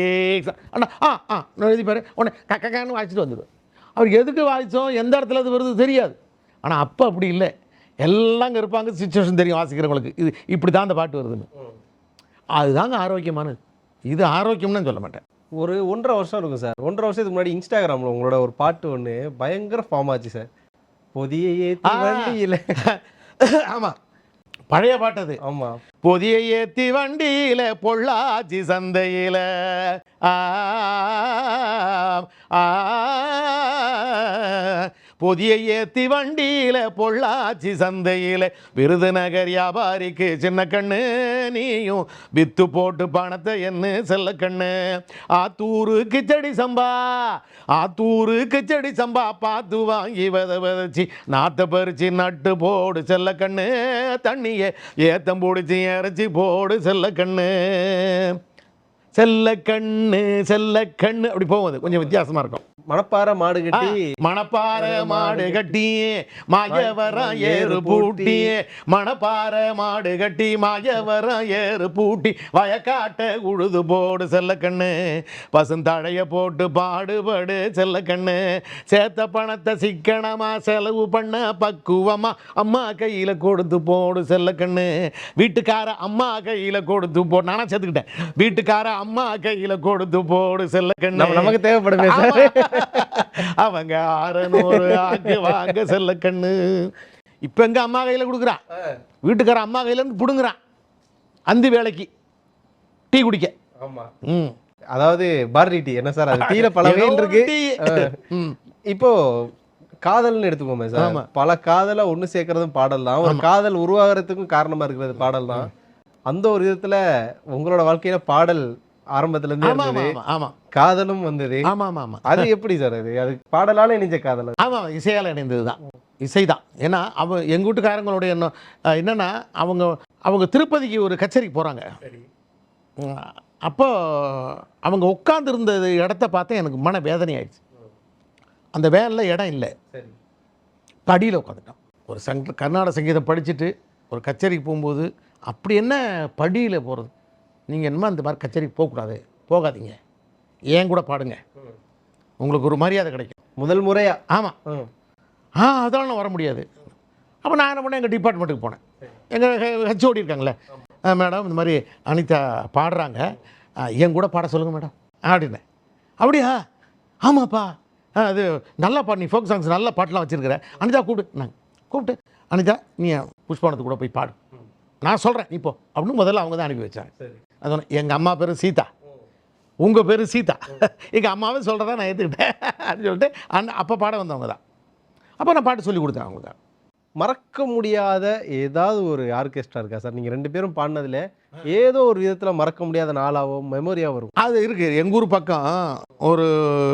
அண்ணா ஆ ஆ நான் எழுதி பாரு உடனே கக்கன்னு வாசிச்சுட்டு வந்துடுவேன் அவர் எதுக்கு வாசித்தோம் எந்த இடத்துல அது வருது தெரியாது. ஆனால் அப்போ அப்படி இல்லை. எல்லாம் அங்கே இருப்பாங்க சுச்சுவேஷன் தெரியும் வாசிக்கிறவங்களுக்கு. இது இப்படி தான் அந்த பாட்டு வருதுன்னு. அதுதாங்க ஆரோக்கியமானது. இது ஆரோக்கியம்னு சொல்ல மாட்டேன். ஒரு ஒன்றரை வருஷம் இருக்கும் சார். ஒன்றரை வருஷத்துக்கு முன்னாடி இன்ஸ்டாகிராமில் உங்களோட ஒரு பாட்டு ஒன்று பயங்கர ஃபார்ம் ஆச்சு சார். பொதிய. வண்டியில. *laughs* ஆமாம் பழைய பாட்டு அது. ஆமா. புதிய ஏத்தி வண்டியில பொள்ளாச்சி சந்தையில. ஆ, புதிய ஏத்தி வண்டியில பொள்ளாச்சி சந்தையில விருதுநகர் வியாபாரிக்கு சின்ன கண்ணு நீயும் வித்து போட்டு பணத்தை என்ன செல்ல கண்ணு. ஆத்தூரு கிச்சடி சம்பா ஆத்தூரு கிச்சடி சம்பா பார்த்து வாங்கி வித விதச்சி நாத்தை பறிச்சு நட்டு போடு செல்ல கண்ணு. தண்ணியை ஏத்தம் பிடிச்சி இறச்சி போடு செல்ல கண்ணு. செல்ல கண்ணு செல்ல கண்ணு. அப்படி போகும் அது கொஞ்சம் வித்தியாசமாக இருக்கும். மணப்பாறை மாடு கட்டி. மணப்பாற மாடு கட்டி. மாயவரம் ஏறு பூட்டி. மணப்பாற மாடு கட்டி மாயவரம் ஏறு பூட்டி. வயக்காட்ட உழுது போடு செல்ல கண்ணு பசுந்தழைய போட்டு பாடுபடு செல்ல கண்ணு சேர்த்த பணத்தை சிக்கனமா செலவு பண்ண பக்குவமா அம்மா கையில கொடுத்து போடு செல்ல கண்ணு வீட்டுக்கார அம்மா கையில கொடுத்து போடு நானா சேர்த்துக்கிட்டேன் வீட்டுக்கார அம்மா கையில கொடுத்து போடு செல்ல கண்ணு நமக்கு தேவைப்படுமே சார். அவங்க அறநூறு ஆக்கு வாங்க செல்ல கண்ணு. இப்போ எங்க அம்மா கையில் கொடுக்குறான் வீட்டுக்கார அம்மா கையில இருந்து பிடுங்குறான் அந்தி வேலைக்கு. டீ குடிக்க. ஆமா. ம். அதாவது பார்லி டீ. என்ன சார் அது டீல பல இருக்கு. இப்போ காதல்னு எடுத்துக்கோமே சார். பல காதலை ஒண்ணு சேர்க்கறதும் பாடல் தான். ஒரு காதல் உருவாகிறதுக்கும் காரணமா இருக்கிறது பாடல் தான். அந்த ஒரு விதத்துல உங்களோட வாழ்க்கையில பாடல் ஆரம்பத்துல இருந்தே ஆமா ஆமா இருந்தது. ஆமா ஆமா காதலும் வந்தது. ஆமா ஆமா ஆமா. அது எப்படி சார் அது? அது பாடலால இணைஞ்ச காதல். ஆமாம் இசையால் இணைந்தது தான் இசை தான் ஏன்னா அவ எங்கள் வீட்டுக்காரங்களுடைய என்னன்னா அவங்க அவங்க திருப்பதிக்கு ஒரு கச்சேரிக்கு போகிறாங்க அப்போ அவங்க உட்காந்துருந்த இடத்த பார்த்து எனக்கு மன வேதனை ஆயிடுச்சு அந்த வேனில் இடம் இல்லை. சரி. படியில் உட்காந்துட்டோம் ஒரு சங்க கர்நாடக சங்கீதம் படிச்சுட்டு ஒரு கச்சேரிக்கு போகும்போது அப்படி என்ன படியில் போகிறது நீங்கள் என்னமோ அந்த மாதிரி கச்சேரிக்கு போகக்கூடாது. போகாதீங்க. ஏன் கூட பாடுங்க. உங்களுக்கு ஒரு மரியாதை கிடைக்கும். முதல் முறையா? ஆமாம். ஆ. அதெல்லாம் நான் வர முடியாது. அப்போ நான் என்ன பண்ணேன்? எங்கள் டிபார்ட்மெண்ட்டுக்கு போனேன். எங்கள் ஹெச்ஓடி இருக்காங்களே "ஆ, மேடம் இந்த மாதிரி அனிதா பாடுறாங்க. என் கூட பாட சொல்லுங்கள் மேடம் அப்படின்னேன் அப்படியா? ஆமாப்பா. ஆ, அது நல்லா பாடு. நீ ஃபோக் சாங்ஸ் நல்ல பாட்டெலாம் வச்சுருக்கிற. அனிதா கூப்பிட்டு நான் கூப்பிட்டு அனிதா நீ புஷ்பவனத்து கூட போய் பாடு. நான் சொல்கிறேன் இப்போ அப்படின்னு முதல்ல அவங்க தான் அனுப்பி வச்சாங்க. அது சொன்னேன் எங்கள் அம்மா பேர் சீதா. உங்கள் பேர் சீதா. எங்கள் அம்மாவே சொல்கிறதா நான் ஏற்றுக்கிட்டேன் அப்படின்னு சொல்லிட்டு அண்ணன் அப்போ பாட வந்தவங்க தான். அப்போ நான் பாட்டு சொல்லி கொடுத்தேன் அவங்களுக்கு. மறக்க முடியாத ஏதாவது ஒரு ஆர்கெஸ்ட்ரா இருக்கா சார்? நீங்க ரெண்டு பேரும் பாடினதுல ஏதோ ஒரு விதத்துல மறக்க முடியாத நாளாவோ மெமரியாவோ இருக்கும். அது இருக்குது எங்கள் ஊர் பக்கம் ஒரு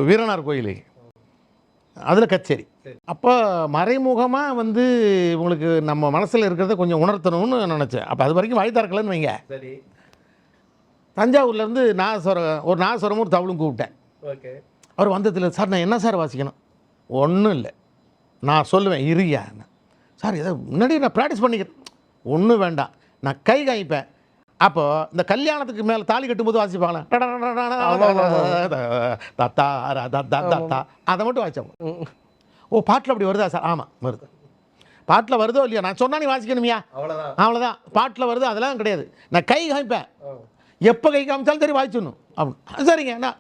வீரனார் கோயில். அதில் கச்சேரி. அப்போ மறைமுகமாக வந்து உங்களுக்கு நம்ம மனசில் இருக்கிறத கொஞ்சம் உணர்த்தணும்னு நினச்சேன். அப்போ அது வரைக்கும் வாய் திறக்கலன்னு வைங்க. சரி. தஞ்சாவூர்லேருந்து நாசரம் ஒரு நாசரமும் ஒரு தவளும் கூப்பிட்டேன் ஓகே அவர் வந்ததில் சார் நான் என்ன சார் வாசிக்கணும் ஒன்றும் இல்லை நான் சொல்லுவேன் இரியா சார் இதை முன்னாடியே நான் ப்ராக்டிஸ் பண்ணிக்கிறேன் ஒன்றும் வேண்டாம் நான் கை காமிப்பேன் அப்போ இந்த கல்யாணத்துக்கு மேலே தாலி கட்டும்போது வாசிப்பாங்களே தத்தா தத்தா தத்தா அதை மட்டும் வாசிச்சோம் ஓ பாட்டில் அப்படி வருதா சார் ஆமாம் வருது பாட்டில் வருதோ இல்லையா நான் சொன்னா நீ வாசிக்கணுமியா அவ்வளவுதான் அவ்வளோதான் பாட்டில் வருது அதெல்லாம் கிடையாது நான் கை காமிப்பேன் எப்போ கை காமிச்சாலும் சரி வாசிச்சிடணும் அப்படின்னு சரிங்க நான்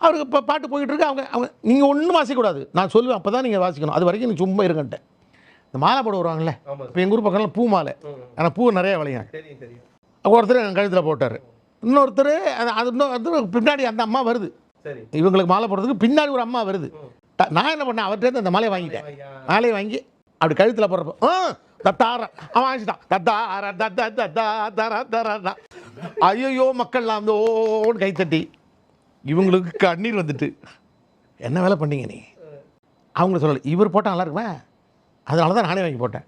அவருக்கு இப்போ பாட்டு போயிட்டு இருக்கு அவங்க அவங்க நீங்கள் ஒன்றும் வாசிக்கக்கூடாது. நான் சொல்லுவேன் அப்போ தான் நீங்கள் வாசிக்கணும். அது வரைக்கும் நீ சும்மா இருங்கன்ட்டேன் இந்த மாலை போட வருவாங்கல்ல ஆமா. இப்போ எங்கள் ஊர் பக்கம்லாம் பூ மாலை. ஆனால் பூ நிறைய தெரியும் ஒருத்தர் என் கழுத்தில் போட்டார். இன்னொருத்தர் அது அது இன்னொருத்தர் பின்னாடி அந்த அம்மா வருது. இவங்களுக்கு மாலை போடுறதுக்கு பின்னாடி ஒரு அம்மா வருது. நான் என்ன பண்ணேன் அவர்கிட்ட அந்த மாலையை வாங்கிட்டேன். மாலையை வாங்கி அப்படி கழுத்தில் போடுறப்போ ஆ தத்தார. அவன் ஆயிடுச்சிட்டான் தத்தார தத்தா தத்தா தர தரா ஐயோ மக்கள்லாம் வந்து ஓன்னு கைத்தட்டி இவங்களுக்கு கண்ணீர் வந்துட்டு. என்ன வேலை பண்ணீங்க நீ? அவங்க சொல்லலை. இவர் போட்டால் நல்லா இருக்குமே. அதனால தான் நானே வாங்கி போட்டேன்.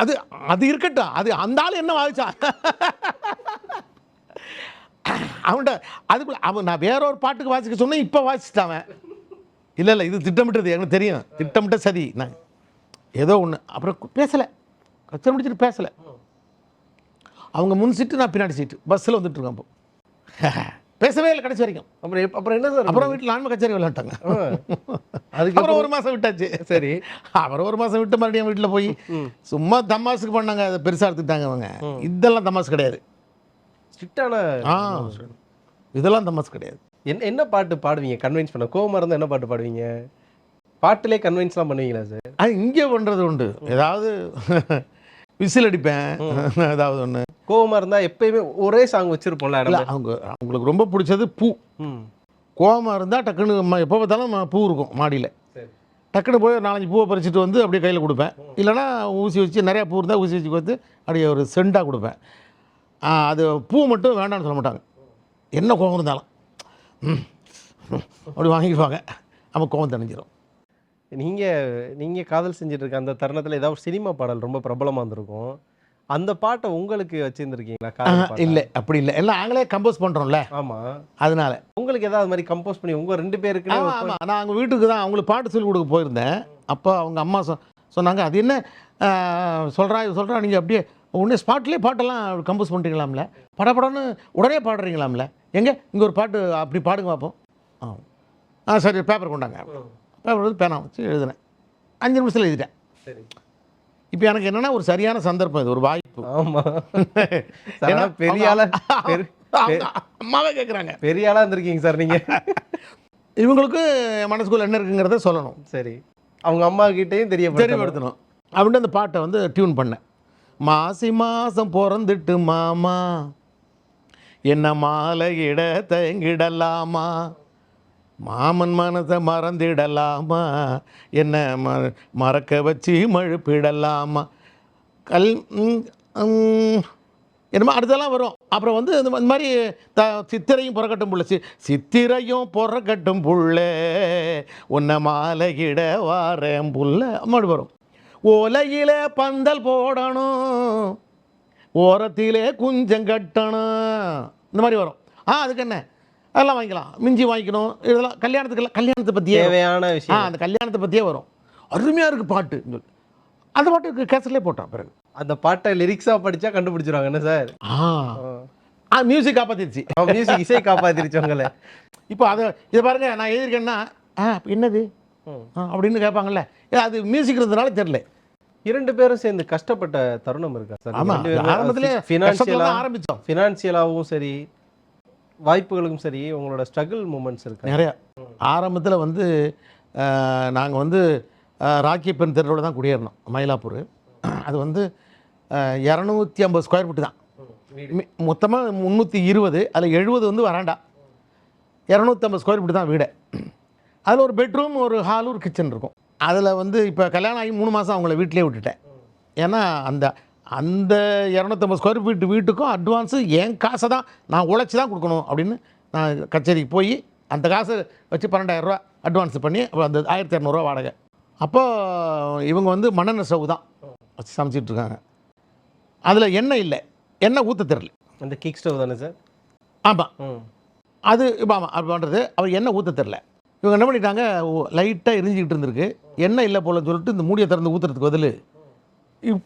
அது அது இருக்கட்டும். அது அந்த ஆள் என்ன வாதிச்சா அவன்கிட்ட அதுக்குள்ள அவன் நான் வேற ஒரு பாட்டுக்கு வாசிக்க சொன்னேன். இப்போ வாசிச்சிட்டான் அவன். இல்லை இல்லை இது திட்டமிட்டது எனக்கு தெரியும். திட்டமிட்ட சதி. நான் ஏதோ ஒன்று அப்புறம் பேசலை. கச்சனை முடிச்சுட்டு பேசலை. அவங்க முன் சீட்டு நான் பின்னாடி சீட்டு பஸ்ஸில் வந்துட்டு இருக்கேன் அப்போ *laughs* பேசவே இல்லை கடைசி வரைக்கும். அப்புறம் அப்புறம் என்ன சார்? அப்புறம் வீட்டில் ஆன்ம கச்சேரி விளையாட்டாங்க அதுக்கு அப்புறம் ஒரு மாதம் விட்டாச்சு. சரி. அப்புறம் ஒரு மாதம் விட்டு மறுபடியும் வீட்டில் போய் சும்மா தமாசுக்கு பண்ணாங்க அதை பெருசாக எடுத்துட்டாங்க அவங்க. இதெல்லாம் தமாசு கிடையாது. ஸ்ட்ரிக்டான ஆ. இதெல்லாம் தமாசு கிடையாது. என்ன என்ன பாட்டு பாடுவீங்க? கன்வின்ஸ் பண்ண கோவமா இருந்தா என்ன பாட்டு பாடுவீங்க? பாட்டுலே கன்வின்ஸ்லாம் பண்ணுவீங்களா சார்? அது இங்கே பண்ணுறது உண்டு. ஏதாவது விசில் அடிப்பேன். *laughs* ஏதாவது ஒன்று கோவமா இருந்தா எப்பயுமே ஒரே சாங் வச்சிருப்போம்ல அவங்க அவங்களுக்கு ரொம்ப பிடிச்சது பூ. ம். கோவமாக இருந்தால் டக்குன்னு எப்போ பார்த்தாலும் பூ இருக்கும் மாடியில். டக்குன்னு போய் நாலஞ்சு பூவை பறிச்சுட்டு வந்து அப்படியே கையில் கொடுப்பேன். இல்லைன்னா ஊசி வச்சு நிறையா பூ இருந்தால் ஊசி வச்சு கொடுத்து அப்படியே ஒரு சென்ட்டாக கொடுப்பேன். அது பூ மட்டும் வேண்டாம்னு சொல்ல மாட்டாங்க. என்ன கோவம் இருந்தாலும். அப்படி வாங்கிக்குவாங்க. நம்ம கோவம் தணிஞ்சிரும். நீங்க நீங்க காதல் செஞ்சுட்டு இருக்க அந்த தருணத்துல ஏதாவது ஒரு சினிமா பாடல் ரொம்ப பிரபலமா இருந்திருக்கும். அந்த பாட்டை உங்களுக்கு வச்சிருந்திருக்கீங்களா? இல்லை அப்படி இல்லை. எல்லாம் நாங்களே கம்போஸ் பண்ணுறோம்ல ஆமா. அதனால. உங்களுக்கு ஏதாவது மாதிரி கம்போஸ் பண்ணி உங்க ரெண்டு ஆமாம் ஆமாம் நான் அவங்க வீட்டுக்கு தான் அவங்களுக்கு பாட்டு சொல்லி கொடுக்க போயிருந்தேன். அப்போ அவங்க அம்மா சொ சொன்னாங்க அது என்ன சொல்கிறா இது சொல்கிறா நீங்கள் அப்படியே உடனே ஸ்பாட்லேயே பாட்டெல்லாம் கம்போஸ் பண்ணிட்டீங்களாம்ல. படப்படன்னு உடனே பாடுறீங்களாம்ல. எங்கே? இங்கே ஒரு பாட்டு அப்படி பாடுங்க பார்ப்போம் ஆ. ஆ சரி பேப்பர் கொண்டாங்க. பேப்பர் வந்து பேனா வச்சு எழுதினேன். அஞ்சு நிமிஷத்தில் எழுதிட்டேன். சரி. இப்போ எனக்கு என்னென்னா ஒரு சரியான சந்தர்ப்பம் இது ஒரு வாய்ப்பு. ஆமா. *laughs* சார், ஏன்னா ஆனா பெரிய ஆளா அம்மாவே கேட்குறாங்க பெரிய ஆளா இருந்திருக்கீங்க சார் நீங்க. இவங்களுக்கு என் மனசுக்குள்ள என்ன இருக்குங்கிறத சொல்லணும். சரி. அவங்க அம்மா கிட்டயும் தெரியப்படுத்தணும். தெரியப்படுத்தணும். அப்படின்ட்டு அந்த பாட்டை வந்து டியூன் பண்ணேன். மாசி மாதம் பிறந்துட்டு மாமா என்ன மாலையிட தயங்கிடலாமா மாமன் மனதை மறந்திடலாமா? என்ன ம மறக்க வச்சு மழுப்பிடலாமா? கல் என்னமோ அடுத்தெல்லாம் வரும். அப்புறம் வந்து இந்த இந்த மாதிரி த சித்திரையும் புறக்கட்டும் புள்ள. சி சித்திரையும் புறக்கட்டும் புள்ள உன்னை மாலையிட வாரேன் புள்ள. அம்மாடி வரும் ஓலையில பந்தல் போடணும். ஓரத்திலே குஞ்சம் கட்டணும். இந்த மாதிரி வரும். ஆ அதுக்கு என்ன? அதெல்லாம் வாங்கிக்கலாம். மிஞ்சி வாங்கிக்கணும். இதெல்லாம் கல்யாணத்துக்கு கல்யாணத்தை பற்றியே தேவையான விஷயம். அந்த கல்யாணத்தை பற்றியே வரும். அருமையாக இருக்குது பாட்டு. அந்த பாட்டு கேசட்லேயே போட்டான் பிறகு. அந்த பாட்டை லிரிக்ஸா படிச்சா கண்டுபிடிச்சிருவாங்க. என்ன சார்? ஆ. மியூசிக் காப்பாத்திருச்சு மியூசிக் இசை காப்பாத்திருச்சு உங்களை. இப்போ அதை இதை பாருங்க நான் எழுதியிருக்கேன்னா ஆ என்னது? அப்படின்னு கேட்பாங்கல்ல. ஏ, அது மியூசிக் இருந்ததுனால தெரில இரண்டு பேரும் சேர்ந்து கஷ்டப்பட்ட தருணம் இருக்கா சார்? ஆமா ஆரம்பத்திலே ஃபினான்ஷியலா தான் ஆரம்பித்தோம் ஃபினான்ஷியலாகவும் சரி வாய்ப்புகளுக்கும் சரி உங்களோட ஸ்ட்ரகிள் மூமெண்ட்ஸ் இருக்கு. நிறையா. ஆரம்பத்தில் வந்து நாங்கள் வந்து ராக்கி பெண் தெருவில் தான் குடியேறினோம் மயிலாப்பூர். அது வந்து இரநூத்தி ஐம்பது ஸ்கொயர் ஃபீட்டு தான். மொத்தமாக முந்நூற்றி இருபது அதில் எழுபது வந்து வராண்டா. இரநூத்தம்பது ஸ்கொயர் ஃபீட் தான் வீடு. அதில் ஒரு பெட்ரூம் ஒரு ஹால் ஒரு கிச்சன் இருக்கும். அதில் வந்து இப்போ கல்யாணம் ஆகி மூணு மாதம் அவங்கள வீட்டிலே விட்டுட்டேன். ஏன்னா அந்த அந்த இரநூத்தம்பது ஸ்கொயர் ஃபீட் வீட்டுக்கும் அட்வான்ஸு என் காசை தான் நான் உழைச்சி தான் கொடுக்கணும் அப்படின்னு நான் கச்சேரிக்கு போய் அந்த காசை வச்சு பன்னெண்டாயிரரூவா அட்வான்ஸ் பண்ணி அப்புறம் அந்த ஆயிரத்தி இரநூறுவா வாடகை. அப்போ இவங்க வந்து மண்ணெண்ணெய் ஸ்டவ் தான் வச்சு சமைச்சிட்டு இருக்காங்க. அதில் எண்ணெய் இல்லை. எண்ணெய் ஊற்ற தெரியல. அந்த கிக் ஸ்டவ் தானே சார் ஆமாம் அது இப்போ ஆமாம் அப்படி பண்ணுறது அவர் எண்ணெய் ஊற்ற தெரில இவங்க என்ன பண்ணிட்டாங்க லைட்டாக எரிஞ்சிக்கிட்டு இருந்திருக்கு. எண்ணெய் இல்லை போலன்னு சொல்லிட்டு இந்த மூடியை திறந்து ஊற்றுறதுக்கு பதில்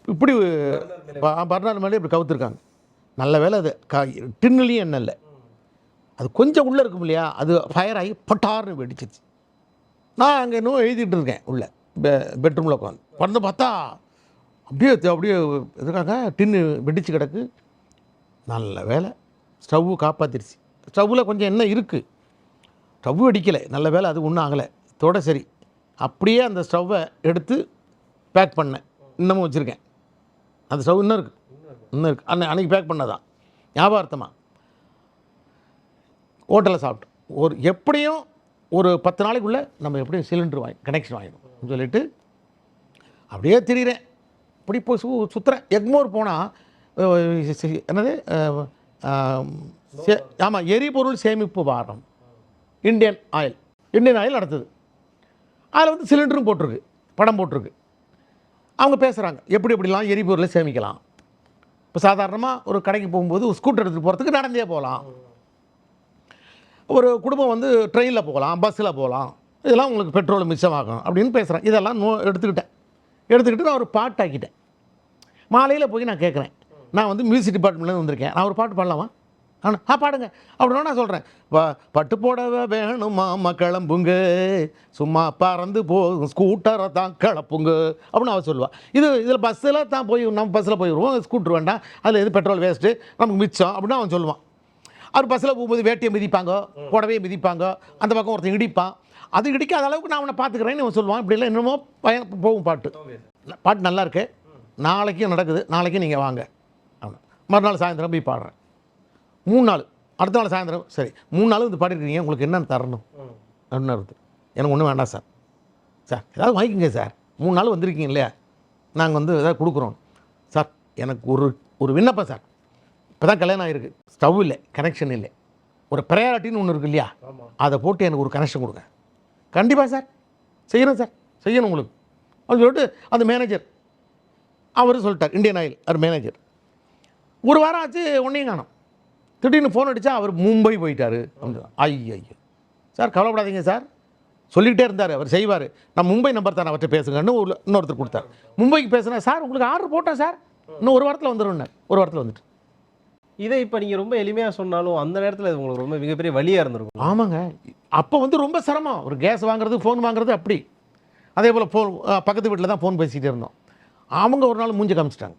இப்படி பர்னார் மேலே இப்படி கவுத்துருக்காங்க. நல்ல வேலை அது. க டின்னுலேயும் எண்ணெய் இல்லை. அது கொஞ்சம் உள்ளே இருக்கும் இல்லையா? அது ஃபயர் ஆகி பட்டார்னு வெடிச்சிருச்சு. நான் அங்கே இன்னும் எழுதிட்டு இருக்கேன் உள்ளே. பெ பெட்ரூமில் உட்காந்து வந்து பார்த்தா அப்படியே அப்படியே எதுக்காக? டின்னு வெடிச்சு கிடக்கு. நல்ல வேலை. ஸ்டவ்வு காப்பாற்றிருச்சு ஸ்டவ்வில் கொஞ்சம் எண்ணெய் இருக்குது ஸ்டவ் அடிக்கலை நல்ல வேலை. அது ஒன்றும் ஆகலை. தோட சரி. அப்படியே அந்த ஸ்டவ்வை எடுத்து பேக் பண்ணேன். இன்னமும் வச்சுருக்கேன். அந்த ஸ்டவ் இன்னும் இருக்குது இன்னும் இருக்குது அன்னை அன்றைக்கி பேக் பண்ணதான் ஞாபகார்த்தமாக ஹோட்டலில் சாப்பிட்டோம். ஒரு எப்படியும் ஒரு பத்து நாளைக்குள்ளே நம்ம எப்படியும் சிலிண்டர் வாங்கி கனெக்ஷன் வாங்கிடும் சொல்லிட்டு அப்படியே திரிகிறேன் இப்படி போய் சு சுற்றுறேன் எக்மோர் போனால் என்னது? ஆமாம் எரிபொருள் சேமிப்பு வாரம் இந்தியன் ஆயில். இந்தியன் ஆயில் நடத்துது அதில் வந்து சிலிண்டரும் போட்டிருக்கு. படம் போட்டிருக்கு. அவங்க பேசுகிறாங்க எப்படி எப்படிலாம் எரிபொருளை சேமிக்கலாம்? இப்போ சாதாரணமாக ஒரு கடைக்கு போகும்போது ஒரு ஸ்கூட்டர் எடுத்துகிட்டு போகிறதுக்கு நடந்தே போகலாம். ஒரு குடும்பம் வந்து ட்ரெயினில் போகலாம் பஸ்ஸில் போகலாம். இதெல்லாம் உங்களுக்கு பெட்ரோல் மிச்சமாகும் அப்படின்னு பேசுகிறேன் இதெல்லாம் நோ எடுத்துக்கிட்டேன். எடுத்துக்கிட்டு நான் ஒரு பாட்டாக்கிட்டேன் மாலையில் போய் நான் கேட்குறேன் நான் வந்து மியூசிக் டிபார்ட்மெண்ட்லேருந்து வந்திருக்கேன். நான் ஒரு பாட்டு பாடலாமா? ஆனால் ஆ பாடுங்க. அப்படின்னா நான் சொல்கிறேன் பட்டு புடவை வேணுமா அம்மா கிளம்புங்க. சும்மா பறந்து போகும் ஸ்கூட்டரை தான் கிளப்புங்க அப்படின்னு அவள் சொல்லுவாள் இது இதில் பஸ்ஸில் தான் போய் நம்ம பஸ்ஸில் போயிடுவோம் ஸ்கூட்டர் வேண்டாம். அதில் எது பெட்ரோல் வேஸ்ட்டு நமக்கு மிச்சம் அப்படின்னு அவன் சொல்லுவான். அவர் பஸ்ஸில் போகும்போது வேட்டியை மிதிப்பாங்க புடவையை மிதிப்பாங்க அந்த பக்கம் ஒருத்தன் இடிப்பான். அது இடிக்காத அளவுக்கு நான் அவனை பார்த்துக்கிறேன்னு அவன் சொல்லுவான். இப்படிலாம் என்னமோ பயன் போகும் பாட்டு. பாட்டு நல்லா இருக்கு. நாளைக்கும் நடக்குது. நாளைக்கும் நீங்கள் வாங்க. அவனை. மறுநாள் சாயந்தரம் போய் பாடுறேன். மூணு நாள். அடுத்த நாள் சாயந்தரம் சரி மூணு நாள் வந்து பாடிருக்கீங்க உங்களுக்கு என்னென்னு தரணும். அப்படின்னு அர்த்தம். எனக்கு ஒன்றும் வேண்டாம் சார். சார் ஏதாவது வாங்கிக்கோங்க சார். மூணு நாள் வந்திருக்கீங்க இல்லையா? நாங்கள் வந்து ஏதாவது கொடுக்குறோம். சார் எனக்கு ஒரு ஒரு விண்ணப்பம் சார். இப்போ தான் கல்யாணம் ஆகிருக்கு ஸ்டவ் இல்லை கனெக்ஷன் இல்லை. ஒரு ப்ரையாரிட்டின்னு ஒன்று இருக்கு இல்லையா? அதை போட்டு எனக்கு ஒரு கனெக்ஷன் கொடுங்க. கண்டிப்பாக சார். செய்யணும் சார். செய்யணும் உங்களுக்கு. அப்படின்னு சொல்லிட்டு அந்த மேனேஜர் அவர் சொல்லிட்டார் இந்தியன் ஆயில் அவர் மேனேஜர் ஒரு வாரம் ஆச்சு ஒன்றையும் காணோம். திடீர்னு ஃபோன் அடித்தா அவர் மும்பை போயிட்டார். ஐயோ ஐயோ சார் கவலைப்படாதீங்க சார். சொல்லிக்கிட்டே இருந்தார். அவர் செய்வார். நான் மும்பை நம்பர் தான் அவர்கிட்ட பேசுங்கன்னு ஒரு இன்னொருத்தர் கொடுத்தார். மும்பைக்கு பேசுனேன் சார் உங்களுக்கு ஆர்டர் போட்டேன் சார். இன்னும் ஒரு வாரத்தில் வந்துடும் ஒரு வாரத்தில் வந்துட்டு. இதை இப்போ நீங்கள் ரொம்ப எளிமையாக சொன்னாலும் அந்த நேரத்தில் இது உங்களுக்கு ரொம்ப மிகப்பெரிய வழியாக இருந்திருக்கும். ஆமாங்க. அப்போ வந்து ரொம்ப சிரமம். ஒரு கேஸ் வாங்குறது ஃபோன் வாங்குறது அப்படி. அதே போல் ஃபோன் பக்கத்து வீட்டில் தான் ஃபோன் பேசிகிட்டே இருந்தோம். அவங்க ஒரு நாள் மூஞ்சி காமிச்சிட்டாங்க.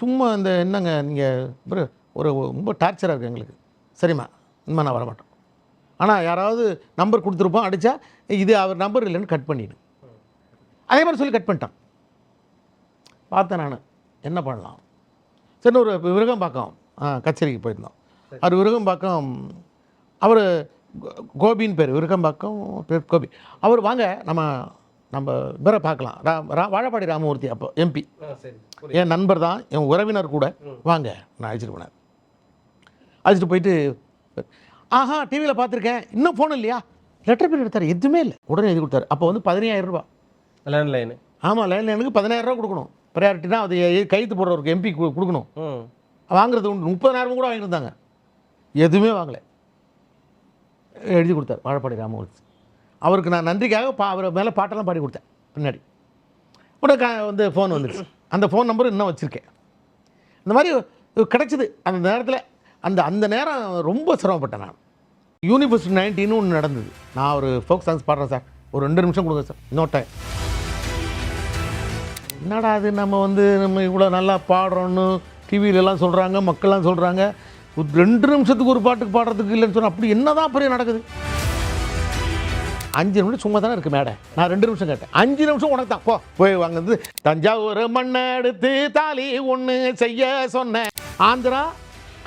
சும்மா இந்த என்னங்க நீங்கள் ஒரு ரொம்ப டார்ச்சராக இருக்குது எங்களுக்கு. சரிம்மா இனிமே நான் வரமாட்டோம் ஆனால் யாராவது நம்பர் கொடுத்துருப்போம் அடித்தா இது அவர் நம்பர் இல்லைன்னு கட் பண்ணிடு. அதே மாதிரி சொல்லி கட் பண்ணிட்டான். பார்த்தேன் நான் என்ன பண்ணலாம்? சரி ஒரு விருகம்பாக்கம் ஆ கச்சேரிக்கு போயிருந்தோம். அவர் விருகம்பாக்கம் அவர் கோபின்னு பேர் விருகம்பாக்கம் பேர் கோபி. அவர் வாங்க நம்ம நம்ம இவரை பார்க்கலாம். ரா ரா வாழப்பாடி ராமமூர்த்தி அப்போ எம்பி. என் நண்பர் தான் என் உறவினர் கூட. வாங்க நான் அழைச்சிட்டு போனேன். அழைச்சிட்டு போயிட்டு ஆஹா டிவியில் பார்த்துருக்கேன். இன்னும் ஃபோன் இல்லையா? லெட்டர் பேர் எடுத்தார். எதுவுமே இல்லை. உடனே எழுதி கொடுத்தாரு. அப்போ வந்து பதினையாயிரம் ரூபாய். லேண்ட்லைனு ஆமாம் லைனுக்கு பதினாயிரம் ரூபா கொடுக்கணும். ப்ரையாரிட்டினா அது கையெழுத்து போடுறவருக்கு எம்பி கொடுக்கணும். வாங்குறது உண்டு. முப்பதாயிரம் கூட வாங்கியிருந்தாங்க. எதுவுமே வாங்கலை. எழுதி கொடுத்தார். வாழப்பாடி ராமமூர்த்தி. அவருக்கு நான் நன்றிக்காக பா அவர் மேலே பாட்டெல்லாம் பாடி கொடுத்தேன். பின்னாடி. உடனே க வந்து ஃபோன் வந்துடுச்சு அந்த ஃபோன் நம்பர் இன்னும் வச்சுருக்கேன். இந்த மாதிரி கிடச்சிது. அந்த நேரத்தில் அந்த அந்த நேரம் ரொம்ப சிரமப்பட்டேன் நான். யூனிவர்சிட்டி நைன்டீன்னு ஒன்று நடந்தது. நான் ஒரு ஃபோக் சாங்ஸ் பாடுறேன் சார். ஒரு ரெண்டு நிமிஷம் கொடுங்க சார். இன்னொரு டைம் என்னடா அது நம்ம வந்து நம்ம இவ்வளோ நல்லா பாடுறோன்னு டிவியிலலாம் சொல்கிறாங்க மக்கள்லாம் சொல்கிறாங்க ரெண்டு நிமிஷத்துக்கு ஒரு பாட்டுக்கு பாடுறதுக்கு இல்லைன்னு சொன்னால் அப்படி என்ன தான் பெரிய நடக்குது? அஞ்சு நிமிஷம் சும்மா தானே இருக்கு மேடை. நான் ரெண்டு நிமிஷம் கேட்டேன். அஞ்சு நிமிஷம் உனக்கு தான். போ போய் வாங்குறது தஞ்சாவூர் மண்ணை எடுத்து தாலி ஒன்று செய்ய சொன்னேன். ஆந்திரா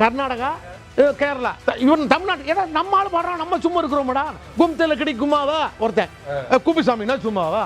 கர்நாடகா? கேரளா. இவன் தமிழ்நாட்டு ஏடா நம்ம ஆள் பாடுறான் நம்ம சும்மா இருக்கிறோம்டா. கும்தல கிடைக்குமாவா? ஒருத்தன். குப்பிசாமின்னா சும்மாவா?